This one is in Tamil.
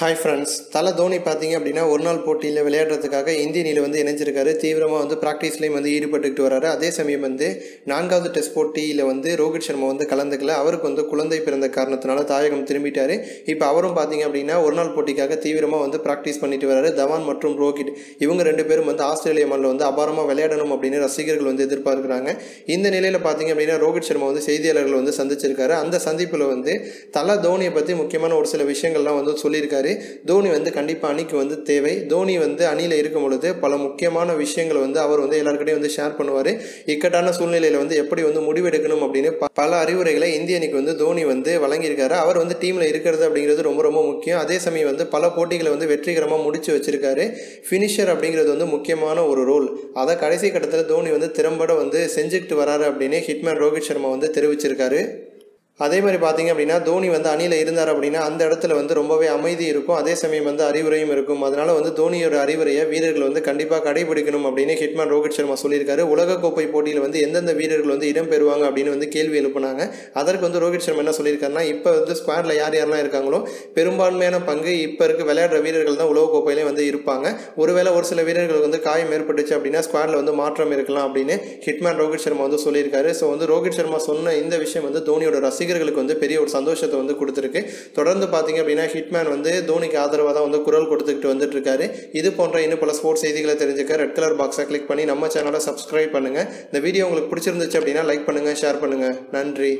ஹாய் ஃப்ரெண்ட்ஸ் தலை தோனி பார்த்தீங்க அப்படின்னா ஒரு நாள் போட்டியில் விளையாடுறதுக்காக இந்திய அணியில் வந்து இணைஞ்சிருக்காரு. தீவிரமாக வந்து ப்ராக்டிஸ்லேயும் வந்து ஈடுபட்டுக்கிட்டு வராரு அதே சமயம் வந்து நான்காவது டெஸ்ட் போட்டியில் வந்து ரோஹித் சர்மா வந்து கலந்துக்கல. அவருக்கு வந்து குழந்தை பிறந்த காரணத்தினால தாயகம் திரும்பிட்டார். இப்போ அவரும் பார்த்தீங்க அப்படின்னா ஒரு நாள் போட்டிக்காக தீவிரமாக வந்து ப்ராக்டிஸ் பண்ணிட்டு வராரு தவான் மற்றும் ரோஹித் இவங்க ரெண்டு பேரும் வந்து ஆஸ்திரேலிய மண்ணில் வந்து அபாரமாக விளையாடணும் அப்படின்னு ரசிகர்கள் வந்து எதிர்பார்க்குறாங்க. இந்த நிலையில் பார்த்தீங்க அப்படின்னா ரோஹித் சர்மா வந்து செய்தியாளர்கள் வந்து சந்திச்சிருக்காரு. அந்த சந்திப்பில் வந்து தலை தோனியை பற்றி முக்கியமான ஒரு சில விஷயங்கள்லாம் வந்து சொல்லியிருக்காரு. தோனி வந்து கண்டிப்பாக அணிக்கு வந்து தேவை. தோனி வந்து அணியில் இருக்கும் பொழுது பல முக்கியமான விஷயங்களை வந்து அவர் வந்து எல்லாருக்கிட்டையும் வந்து ஷேர் பண்ணுவார். இக்கட்டான சூழ்நிலையில் வந்து எப்படி வந்து முடிவெடுக்கணும் அப்படின்னு பல அறிவுரைகளை இந்திய அணிக்கு வந்து தோனி வந்து வழங்கியிருக்காரு. அவர் வந்து டீமில் இருக்கிறது அப்படிங்கிறது ரொம்ப ரொம்ப முக்கியம். அதே சமயம் வந்து பல போட்டிகளை வந்து வெற்றிகரமாக முடிச்சு வச்சிருக்காரு. ஃபினிஷர் அப்படிங்கிறது வந்து முக்கியமான ஒரு ரோல் அதை கடைசி கட்டத்தில் தோனி வந்து திறம்பட வந்து செஞ்சுக்கிட்டு வராரு அப்படின்னு ஹிட்மேன் ரோஹித் சர்மா வந்து தெரிவிச்சிருக்காரு. அதே மாதிரி பார்த்தீங்க அப்படின்னா தோனி வந்து அணியில் இருந்தார் அப்படின்னா அந்த இடத்துல வந்து ரொம்பவே அமைதி இருக்கும். அதே சமயம் வந்து அறிவுரையும் இருக்கும். அதனால் வந்து தோனியோட அறிவுரையை வீரர்கள் வந்து கண்டிப்பாக கடைபிடிக்கணும் அப்படின்னு ஹிட்மேன் ரோஹித் சர்மா சொல்லியிருக்காரு. உலகக்கோப்பை போட்டியில் வந்து எந்தெந்த வீரர்கள் வந்து இடம் பெறுவாங்க அப்படின்னு வந்து கேள்வி எழுப்புனாங்க. அதற்கு வந்து ரோஹித் சர்மா என்ன சொல்லியிருக்காருன்னா இப்போ வந்து ஸ்குவாடில் யார் யாரெல்லாம் இருக்காங்களோ பெரும்பான்மையான பங்கு இப்போ இருக்க விளையாடுற வீரர்கள் தான் உலகக்கோப்பையிலே வந்து இருப்பாங்க. ஒருவேளை ஒரு சில வீரர்களுக்கு வந்து காயம் ஏற்பட்டுச்சு அப்படின்னா ஸ்குவாடில் வந்து மாற்றம் இருக்கலாம் அப்படின்னு ஹிட்மேன் ரோஹித் சர்மா வந்து சொல்லியிருக்காரு. ஸோ வந்து ரோஹித் சர்மா சொன்ன இந்த விஷயம் வந்து தோனியோட ரசிகர்களுக்கு வந்து பெரிய ஒரு சந்தோஷத்தை வந்து கொடுத்துருக்கு. தொடர்ந்து பார்த்தீங்க அப்படின்னா ஹிட்மேன் வந்து தோனிக்கு ஆதரவாக தான் வந்து குரல் கொடுத்துக்கிட்டு வந்துட்டு இருக்காரு இது போன்ற இன்னும் பல ஸ்போர்ட்ஸ் செய்திகளை தெரிஞ்சுக்க ரெட் கலர் பாக்ஸை கிளிக் பண்ணி நம்ம சேனலை சப்ஸ்கிரைப் பண்ணுங்கள் இந்த வீடியோ உங்களுக்கு பிடிச்சிருந்துச்சு அப்படின்னா லைக் பண்ணுங்கள் ஷேர் பண்ணுங்கள் நன்றி.